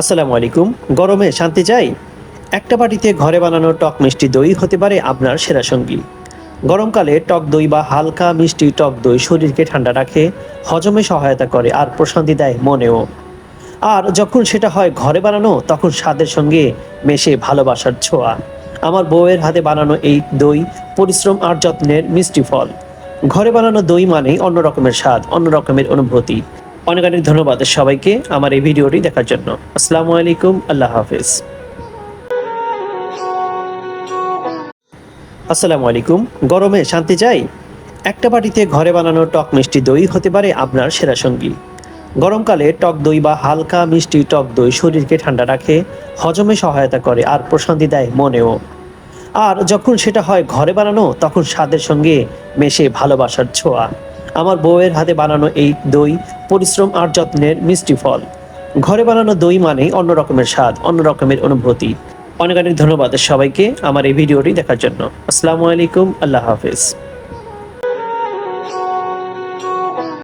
আসসালামু আলাইকুম। গরমে শান্তি চাই? একটা বাটিতে ঘরে বানানো টক মিষ্টি দই হতে পারে আপনার সেরা সঙ্গী। গরমকালে টক দই বা হালকা মিষ্টি টক দই শরীরকে ঠান্ডা রাখে, হজমে সহায়তা করে আর প্রশান্তি দেয় মনেও। আর যখন সেটা হয় ঘরে বানানো, তখন স্বাদের সঙ্গে মেশে ভালোবাসার ছোঁয়া। আমার বউয়ের হাতে বানানো এই দই পরিশ্রম আর যত্নের মিষ্টি ফল। ঘরে বানানো দই মানেই অন্য রকমের স্বাদ, অন্য রকমের অনুভূতি। অনেক অনেক ধন্যবাদ সবাইকে আমার এই ভিডিওটি দেখার জন্য। আসসালামু আলাইকুম, আল্লাহ হাফিজ। আসসালামু আলাইকুম, গরমে শান্তি চাই? একটা বাটিতে ঘরে বানানো টক মিষ্টি দই হতে পারে আপনার সেরা সঙ্গী। গরমকালে টক দই বা হালকা মিষ্টি টক দই শরীরকে ঠান্ডা রাখে, হজমে সহায়তা করে আর প্রশান্তি দেয় মনেও। আর যখন সেটা হয় ঘরে বানানো, তখন স্বাদের সঙ্গে মেশে ভালোবাসার ছোঁয়া। আমার বউয়ের হাতে বানানো এই দই, পরিশ্রম আর যত্নের মিষ্টি ফল। ঘরে বানানো দই মানেই অন্য রকমের স্বাদ, অন্য রকমের অনুভূতি। অনেক অনেক ধন্যবাদ সবাইকে আমার এই ভিডিওটি দেখার জন্য। আসসালামু আলাইকুম, আল্লাহ হাফিজ।